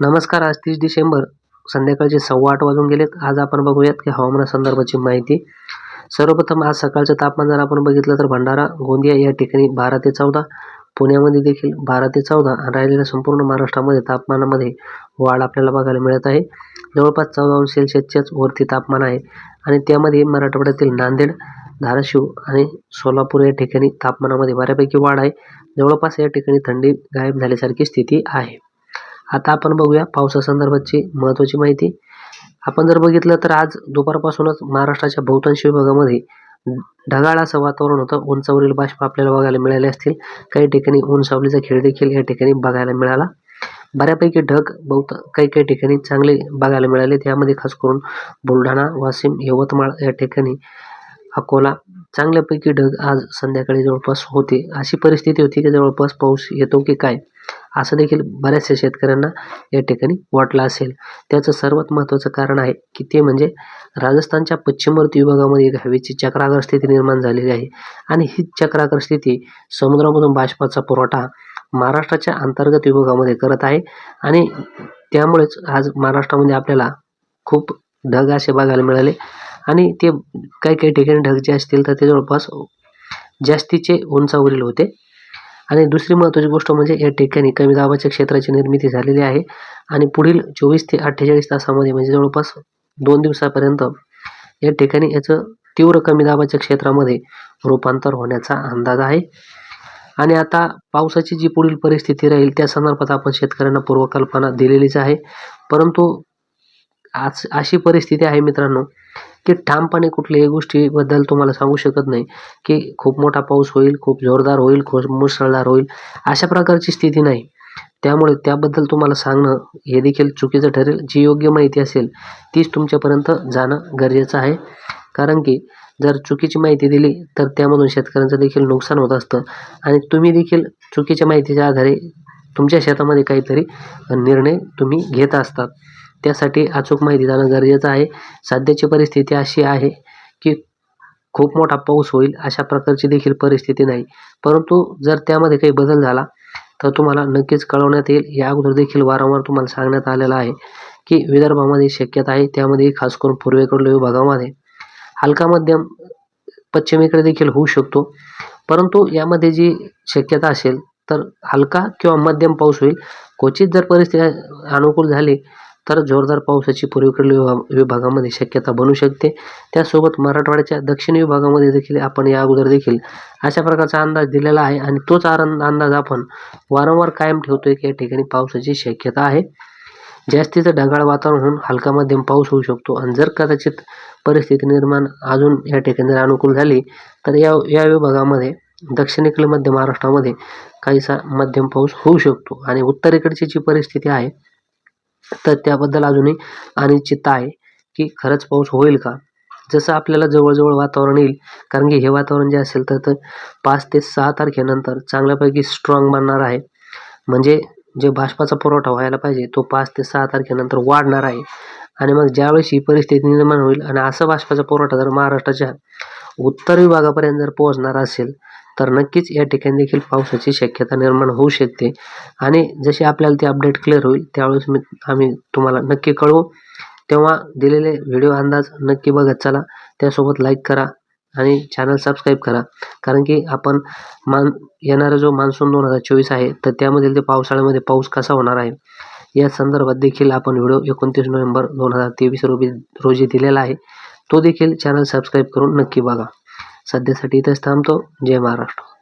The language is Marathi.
नमस्कार आज तीस डिसेंबर संध्याकाळचे सव्वा आठ वाजून गेलेत. आज आपण बघूयात की हवामानासंदर्भाची माहिती. सर्वप्रथम आज सकाळचं तापमान जर आपण बघितलं तर भंडारा गोंदिया या ठिकाणी बारा ते चौदा पुण्यामध्ये देखील बारा ते चौदा आणि राहिलेल्या संपूर्ण महाराष्ट्रामध्ये तापमानामध्ये वाढ आपल्याला बघायला मिळत आहे. जवळपास चौदा अंश सेल्सिअसच्याच वरती तापमान आहे आणि त्यामध्ये मराठवाड्यातील नांदेड धाराशिव आणि सोलापूर या ठिकाणी तापमानामध्ये बऱ्यापैकी वाढ आहे. जवळपास या ठिकाणी थंडी गायब झाल्यासारखी स्थिती आहे. आता आपण बघूया पावसासंदर्भातची महत्त्वाची माहिती. आपण जर बघितलं तर आज दुपारपासूनच महाराष्ट्राच्या बहुतांश विभागामध्ये ढगाळ असं वातावरण होतं. उंचावरील बाष्प आपल्याला बघायला मिळाले असतील. काही ठिकाणी ऊन सावलीचा खेळ देखील या ठिकाणी बघायला मिळाला. बऱ्यापैकी ढग बहुत काही काही ठिकाणी चांगले बघायला मिळाले. त्यामध्ये खास करून बुलढाणा वाशिम यवतमाळ या ठिकाणी अकोला चांगल्यापैकी ढग आज संध्याकाळी जवळपास होते. अशी परिस्थिती होती की जवळपास पाऊस येतो की काय? असं देखील बऱ्याचशा शेतकऱ्यांना या ठिकाणी वाटलं असेल. त्याचं सर्वात महत्त्वाचं कारण आहे की ते म्हणजे राजस्थानच्या पश्चिमवर्ती विभागामध्ये एक हवेची चक्राकार स्थिती निर्माण झालेली आहे. आणि ही चक्राकार स्थिती समुद्रामधून बाष्पाचा पुरवठा महाराष्ट्राच्या अंतर्गत विभागामध्ये करत आहे. आणि त्यामुळेच आज महाराष्ट्रामध्ये आपल्याला खूप ढग असे बघायला मिळाले. आणि ते काही काही ठिकाणी ढग जे असतील तर ते जवळपास जास्तीचे उंचावरील होते. आणि दुसरी महत्त्वाची गोष्ट म्हणजे या ठिकाणी कमी दाबाच्या क्षेत्राची निर्मिती झालेली आहे. आणि पुढील चोवीस ते अठ्ठेचाळीस तासामध्ये म्हणजे जवळपास दोन दिवसापर्यंत या ठिकाणी याचं तीव्र कमी दाबाच्या क्षेत्रामध्ये रूपांतर होण्याचा अंदाज आहे. आणि आता पावसाची जी पुढील परिस्थिती राहील त्या संदर्भात आपण शेतकऱ्यांना पूर्वकल्पना दिलेलीच आहे. परंतु आज अशी परिस्थिती आहे मित्रांनो की ठामपणे कुठल्याही गोष्टीबद्दल तुम्हाला सांगू शकत नाही की खूप मोठा पाऊस होईल खूप जोरदार होईल खूप मुसळधार होईल अशा प्रकारची स्थिती नाही. त्यामुळे त्याबद्दल तुम्हाला सांगणं हे देखील चुकीचं ठरेल. जी योग्य माहिती असेल तीच तुमच्यापर्यंत जाणं गरजेचं आहे. कारण की जर चुकीची माहिती दिली तर त्यामधून शेतकऱ्यांचं देखील नुकसान होत असतं. आणि तुम्ही देखील चुकीच्या माहितीच्या आधारे तुमच्या शेतामध्ये काहीतरी निर्णय तुम्ही घेत असतात. त्यासाठी अचूक माहिती जाणं गरजेचं आहे. सध्याची परिस्थिती अशी आहे की खूप मोठा पाऊस होईल अशा प्रकारची देखील परिस्थिती नाही. परंतु जर त्यामध्ये काही बदल झाला तर तुम्हाला नक्कीच कळवण्यात येईल. या अगोदर देखील वारंवार तुम्हाला सांगण्यात आलेलं आहे की विदर्भामध्ये शक्यता आहे. त्यामध्ये खास करून पूर्वेकडील विभागामध्ये हलका मध्यम पश्चिमेकडे देखील होऊ शकतो. परंतु यामध्ये जी शक्यता असेल तर हलका किंवा मध्यम पाऊस होईल. क्वचित जर परिस्थिती अनुकूल झाली तर जोरदार पावसाची पूर्वेकडील विभाग विभागामध्ये शक्यता बनू शकते. त्यासोबत मराठवाड्याच्या दक्षिण विभागामध्ये देखील आपण या अगोदर देखील अशा प्रकारचा अंदाज दिलेला आहे आणि तोच अंदाज आपण वारंवार कायम ठेवतोय की या ठिकाणी पावसाची शक्यता आहे. जास्तीचं ढगाळ वातावरण होऊन हलका मध्यम पाऊस होऊ शकतो आणि जर कदाचित परिस्थिती निर्माण अजून या ठिकाणी जर अनुकूल झाली तर या या विभागामध्ये दक्षिणेकडील मध्य महाराष्ट्रामध्ये काहीसा मध्यम पाऊस होऊ शकतो. आणि उत्तरेकडची जी परिस्थिती आहे तर त्याबद्दल अजूनही अनिश्चितता आहे की खरंच पाऊस होईल का? जसं आपल्याला जवळजवळ वातावरण येईल कारण की हे वातावरण जे असेल तर तर पाच ते सहा तारखेनंतर चांगल्यापैकी स्ट्रॉंग बनणार आहे. म्हणजे जे बाष्पाचा पुरवठा व्हायला पाहिजे तो पाच ते सहा तारखेनंतर वाढणार आहे. आणि मग ज्यावेळेस ही परिस्थिती निर्माण होईल आणि असं बाष्पाचा पुरवठा जर महाराष्ट्राच्या उत्तर विभागापर्यंत जर पोहोचणार असेल तर नक्कीच या ठिकाणी देखील पावसाची शक्यता निर्माण होऊ शकते. आणि जशी आपल्याला ते अपडेट क्लिअर होईल त्यावेळेस मी आम्ही तुम्हाला नक्की कळवू. तेव्हा दिलेले व्हिडिओ अंदाज नक्की बघत चला. त्यासोबत लाईक करा आणि चॅनल सबस्क्राईब करा. कारण की आपण मान येणारा जो मान्सून दोन हजार चोवीस आहे तर त्यामधील ते पावसाळ्यामध्ये पाऊस कसा होणार आहे? या संदर्भात देखील आपण व्हिडिओ एकोणतीस नोव्हेंबर दोन हजार तेवीस रोजी रोजी दिलेला आहे. तो देखील चॅनल सबस्क्राईब करून नक्की बघा. सध्यासाठी इथंच थांबतो. जय महाराष्ट्र.